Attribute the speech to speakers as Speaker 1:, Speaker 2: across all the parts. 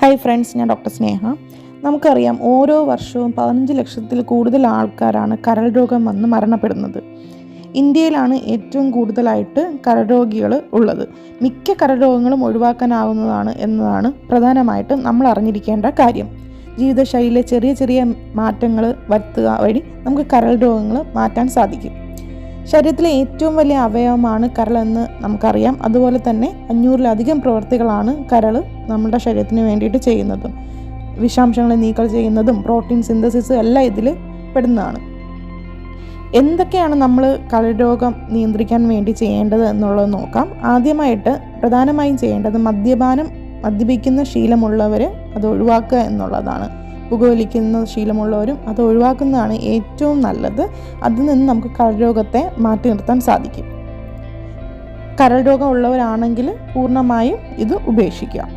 Speaker 1: Hi friends ഞാൻ doctor Sneha. നമുക്കറിയാം ഓരോ വർഷവും പതിനഞ്ച് ലക്ഷത്തിൽ കൂടുതൽ ആൾക്കാരാണ് കരൾ രോഗം വന്ന് മരണപ്പെടുന്നത്. ഇന്ത്യയിലാണ് ഏറ്റവും കൂടുതലായിട്ട് കരൾ രോഗികൾ ഉള്ളത്. മിക്ക കരൾ രോഗങ്ങളും ഒഴിവാക്കാനാവുന്നതാണ് എന്നതാണ് പ്രധാനമായിട്ടും നമ്മൾ അറിഞ്ഞിരിക്കേണ്ട കാര്യം. ജീവിതശൈലിയിലെ ചെറിയ ചെറിയ മാറ്റങ്ങൾ വരുത്തുക വഴി നമുക്ക് കരൾ രോഗങ്ങൾ മാറ്റാൻ സാധിക്കും. ശരീരത്തിലെ ഏറ്റവും വലിയ അവയവമാണ് കരൾ എന്ന് നമുക്കറിയാം. അതുപോലെ തന്നെ അഞ്ഞൂറിലധികം പ്രവൃത്തികളാണ് കരൾ നമ്മുടെ ശരീരത്തിന് വേണ്ടിയിട്ട് ചെയ്യുന്നതും. വിഷാംശങ്ങൾ നീക്കം ചെയ്യുന്നതും പ്രോട്ടീൻ സിന്തസിസും എല്ലാം ഇതിൽ പെടുന്നതാണ്. എന്തൊക്കെയാണ് നമ്മൾ കളരോഗം രോഗം നിയന്ത്രിക്കാൻ വേണ്ടി ചെയ്യേണ്ടത് എന്നുള്ളത് നോക്കാം. ആദ്യമായിട്ട് പ്രധാനമായും ചെയ്യേണ്ടത് മദ്യപാനം മദ്യപിക്കുന്ന ശീലമുള്ളവർ അത് ഒഴിവാക്കുക എന്നുള്ളതാണ്. പുകവലിക്കുന്ന ശീലമുള്ളവരും അത് ഒഴിവാക്കുന്നതാണ് ഏറ്റവും നല്ലത്. അതിൽ നിന്ന് നമുക്ക് കരൾ രോഗത്തെ മാറ്റി നിർത്താൻ സാധിക്കും. കരൾ രോഗം ഉള്ളവരാണെങ്കിൽ പൂർണമായും ഇത് ഉപേക്ഷിക്കുക.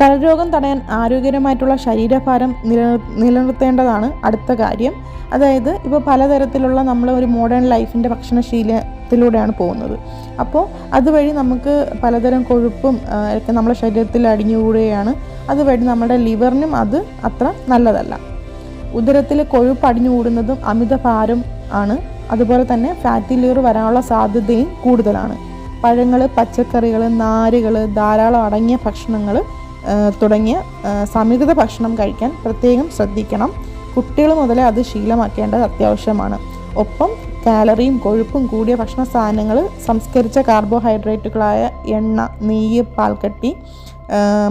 Speaker 1: കരൾ രോഗം തടയാൻ ആരോഗ്യകരമായിട്ടുള്ള ശരീരഭാരം നില നിലനിർത്തേണ്ടതാണ് അടുത്ത കാര്യം. അതായത് ഇപ്പോൾ പലതരത്തിലുള്ള നമ്മൾ ഒരു മോഡേൺ ലൈഫിന്റെ ഭക്ഷണശീലത്തിലൂടെയാണ് പോകുന്നത്. അപ്പോൾ അതുവഴി നമുക്ക് പലതരം കൊഴുപ്പും ഒക്കെ നമ്മുടെ ശരീരത്തിൽ അടിഞ്ഞുകൂടുകയാണ്. അതുവഴി നമ്മുടെ ലിവറിനും അത് അത്ര നല്ലതല്ല. ഉദരത്തിൽ കൊഴുപ്പ് അടിഞ്ഞുകൂടുന്നതും അമിതഭാരം ആണ്. അതുപോലെ തന്നെ ഫാറ്റി ലിവർ വരാനുള്ള സാധ്യതയും കൂടുതലാണ്. പഴങ്ങൾ പച്ചക്കറികൾ നാരുകൾ ധാരാളം അടങ്ങിയ ഭക്ഷണങ്ങൾ തുടങ്ങിയ സമീകൃത ഭക്ഷണം കഴിക്കാൻ പ്രത്യേകം ശ്രദ്ധിക്കണം. കുട്ടികൾ മുതലേ അത് ശീലമാക്കേണ്ടത് അത്യാവശ്യമാണ്. ഒപ്പം കാലറിയും കൊഴുപ്പും കൂടിയ ഭക്ഷണ സാധനങ്ങൾ സംസ്കരിച്ച കാർബോഹൈഡ്രേറ്റുകളായ എണ്ണ നെയ്യ് പാൽക്കട്ടി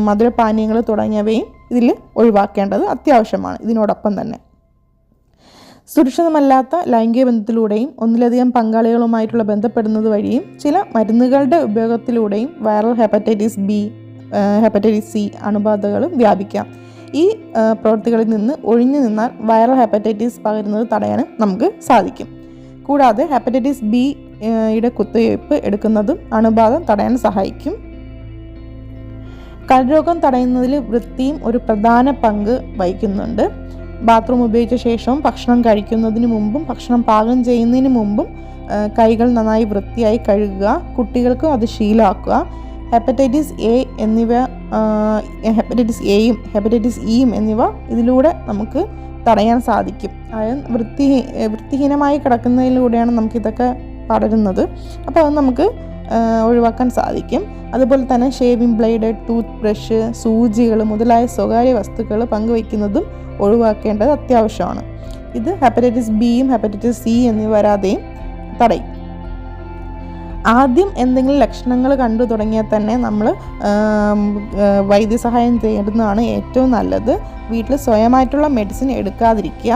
Speaker 1: മധുരപാനീയങ്ങൾ തുടങ്ങിയവയും ഇതിൽ ഒഴിവാക്കേണ്ടത് അത്യാവശ്യമാണ് ഇതിനോടൊപ്പം തന്നെ. സുരക്ഷിതമല്ലാത്ത ലൈംഗിക ബന്ധത്തിലൂടെയും ഒന്നിലധികം പങ്കാളികളുമായിട്ടുള്ള ബന്ധപ്പെടുന്നത് വഴിയും ചില മരുന്നുകളുടെ ഉപയോഗത്തിലൂടെയും viral hepatitis B hepatitis C അണുബാധകളും വ്യാപിക്കാം. ഈ പ്രവൃത്തികളിൽ നിന്ന് ഒഴിഞ്ഞു നിന്നാൽ വൈറൽ ഹെപ്പറ്റൈറ്റിസ് പകരുന്നത് തടയാനും നമുക്ക് സാധിക്കും. കൂടാതെ ഹെപ്പറ്റൈറ്റിസ് ബി യുടെ കുത്തിവയ്പ്പ് എടുക്കുന്നതും അണുബാധ തടയാൻ സഹായിക്കും. കരരോഗം തടയുന്നതിൽ വൃത്തിയും ഒരു പ്രധാന പങ്ക് വഹിക്കുന്നുണ്ട്. ബാത്റൂം ഉപയോഗിച്ച ശേഷവും ഭക്ഷണം കഴിക്കുന്നതിന് മുമ്പും ഭക്ഷണം പാകം ചെയ്യുന്നതിന് മുമ്പും കൈകൾ നന്നായി വൃത്തിയായി കഴുകുക കുട്ടികൾക്കും അത് ശീലമാക്കുക ഹെപ്പറ്റൈറ്റിസ് എ എന്നിവ ഹെപ്പറ്റൈറ്റിസ് എയും ഹെപ്പറ്റൈറ്റിസ് ഇയും എന്നിവ ഇതിലൂടെ നമുക്ക് തടയാൻ സാധിക്കും. അതായത് വൃത്തി വൃത്തിഹീനമായി കിടക്കുന്നതിലൂടെയാണ് നമുക്കിതൊക്കെ പടരുന്നത്. അപ്പോൾ അത് നമുക്ക് ഒഴിവാക്കാൻ സാധിക്കും. അതുപോലെ തന്നെ ഷേവിംഗ് ബ്ലേഡ് ടൂത്ത് ബ്രഷ് സൂചികൾ മുതലായ സ്വകാര്യ വസ്തുക്കൾ പങ്കുവയ്ക്കുന്നതും ഒഴിവാക്കേണ്ടത് അത്യാവശ്യമാണ്. ഇത് ഹെപ്പറ്റൈറ്റിസ് ബിയും ഹെപ്പറ്റൈറ്റിസ് സി എന്നിവ വരാതെയും തടയും. ആദ്യം എന്തെങ്കിലും ലക്ഷണങ്ങൾ കണ്ടു തുടങ്ങിയാൽ തന്നെ നമ്മൾ വൈദ്യസഹായം തേടുന്നതാണ് ഏറ്റവും നല്ലത്. വീട്ടിൽ സ്വയമായിട്ടുള്ള മെഡിസിൻ എടുക്കാതിരിക്കുക.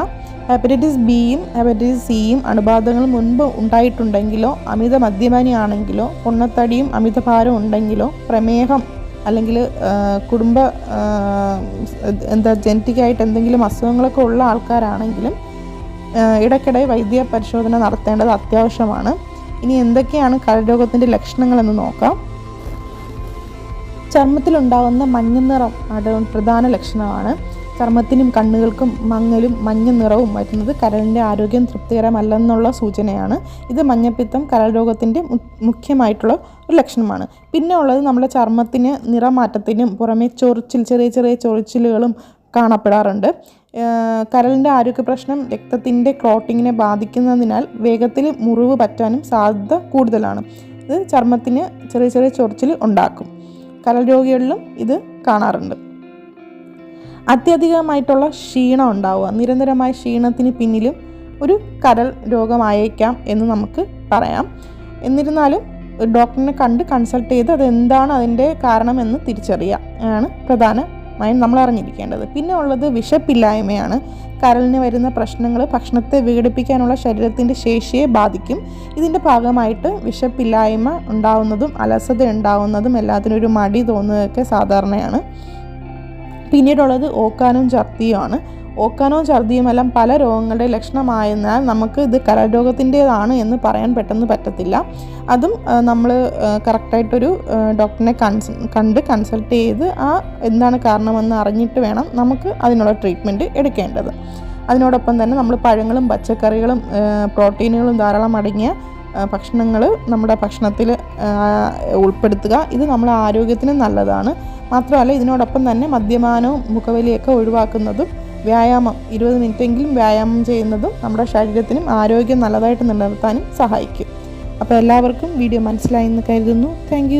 Speaker 1: ഹെപ്പറ്റൈറ്റിസ് ബിയും ഹെപ്പറ്റൈറ്റിസ് സിയും അണുബാധകൾ മുൻപ് ഉണ്ടായിട്ടുണ്ടെങ്കിലോ അമിത മദ്യപാനി ആണെങ്കിലോ പൊണ്ണത്തടിയും അമിതഭാരം ഉണ്ടെങ്കിലോ പ്രമേഹം അല്ലെങ്കിൽ കുടുംബ എന്താ ജനറ്റിക്കായിട്ട് എന്തെങ്കിലും അസുഖങ്ങളൊക്കെ ഉള്ള ആൾക്കാരാണെങ്കിലും ഇടയ്ക്കിടെ വൈദ്യ പരിശോധന നടത്തേണ്ടത് അത്യാവശ്യമാണ്. ഇനി എന്തൊക്കെയാണ് കരരോഗത്തിന്റെ ലക്ഷണങ്ങളെന്ന് നോക്കാം. ചർമ്മത്തിലുണ്ടാകുന്ന മഞ്ഞ നിറം പ്രധാന ലക്ഷണമാണ്. ചർമ്മത്തിനും കണ്ണുകൾക്കും മങ്ങലും മഞ്ഞ നിറവും വരുന്നത് കരളിന്റെ ആരോഗ്യം തൃപ്തികരമല്ലെന്നുള്ള സൂചനയാണ്. ഇത് മഞ്ഞപ്പിത്തം കരൾ രോഗത്തിന്റെ മുഖ്യമായിട്ടുള്ള ഒരു ലക്ഷണമാണ്. പിന്നെ ഉള്ളത് നമ്മുടെ ചർമ്മത്തിന് നിറമാറ്റത്തിനും പുറമെ ചൊറിച്ചിൽ ചെറിയ ചെറിയ ചൊറിച്ചിലുകളും കാണപ്പെടാറുണ്ട്. കരളിന്റെ ആരോഗ്യ പ്രശ്നം രക്തത്തിന്റെ ക്ലോട്ടിങ്ങിനെ ബാധിക്കുന്നതിനാൽ വേഗത്തിൽ മുറിവ് പറ്റാനും സാധ്യത കൂടുതലാണ്. ഇത് ചർമ്മത്തിന് ചെറിയ ചെറിയ ചൊറിച്ചിൽ ഉണ്ടാക്കും. കരൾ രോഗികളിലും ഇത് കാണാറുണ്ട്. അത്യധികമായിട്ടുള്ള ക്ഷീണം ഉണ്ടാവുക. നിരന്തരമായ ക്ഷീണത്തിന് പിന്നിലും ഒരു കരൾ രോഗമായേക്കാം എന്ന് നമുക്ക് പറയാം. എന്നിരുന്നാലും ഡോക്ടറിനെ കണ്ട് കൺസൾട്ട് ചെയ്ത് അതെന്താണ് അതിന്റെ കാരണമെന്ന് തിരിച്ചറിയാം. ആണ് പ്രധാനമായും നമ്മൾ അറിഞ്ഞിരിക്കേണ്ടത് പിന്നെ ഉള്ളത് വിശപ്പില്ലായ്മയാണ്. കരളിന് വരുന്ന പ്രശ്നങ്ങൾ ഭക്ഷണത്തെ വിഘടിപ്പിക്കാനുള്ള ശരീരത്തിന്റെ ശേഷിയെ ബാധിക്കും. ഇതിന്റെ ഭാഗമായിട്ട് വിശപ്പില്ലായ്മ ഉണ്ടാവുന്നതും അലസത ഉണ്ടാവുന്നതും എല്ലാത്തിനും ഒരു മടി തോന്നുകയൊക്കെ സാധാരണയാണ്. പിന്നീടുള്ളത് ഓക്കാനും ഛർദിയുമാണ് ഓക്കാനവും ഛർദിയും എല്ലാം പല രോഗങ്ങളുടെ ലക്ഷണമായതിനാൽ നമുക്ക് ഇത് കരൾ രോഗത്തിന്റേതാണ് എന്ന് പറയാൻ പെട്ടെന്ന് പറ്റത്തില്ല. അതും നമ്മൾ കറക്റ്റായിട്ടൊരു ഡോക്ടറിനെ കൺസ് കണ്ട് കൺസൾട്ട് ചെയ്ത് ആ എന്താണ് കാരണമെന്ന് അറിഞ്ഞിട്ട് വേണം നമുക്ക് അതിനുള്ള ട്രീറ്റ്മെന്റ് എടുക്കേണ്ടത്. അതിനോടൊപ്പം തന്നെ നമ്മൾ പഴങ്ങളും പച്ചക്കറികളും പ്രോട്ടീനുകളും ധാരാളം അടങ്ങിയ ഭക്ഷണങ്ങൾ നമ്മുടെ ഭക്ഷണത്തിൽ ഉൾപ്പെടുത്തുക. ഇത് നമ്മുടെ ആരോഗ്യത്തിന് നല്ലതാണ്. മാത്രമല്ല ഇതിനോടൊപ്പം തന്നെ മദ്യപാനവും മുഖവലിയൊക്കെ ഒഴിവാക്കുന്നതും വ്യായാമം ഇരുപത് മിനിറ്റെങ്കിലും വ്യായാമം ചെയ്യുന്നതും നമ്മുടെ ശരീരത്തിനും ആരോഗ്യം നല്ലതായിട്ട് നിലനിർത്താനും സഹായിക്കും. അപ്പോൾ എല്ലാവർക്കും വീഡിയോ മനസ്സിലായി എന്ന് കരുതുന്നു. താങ്ക്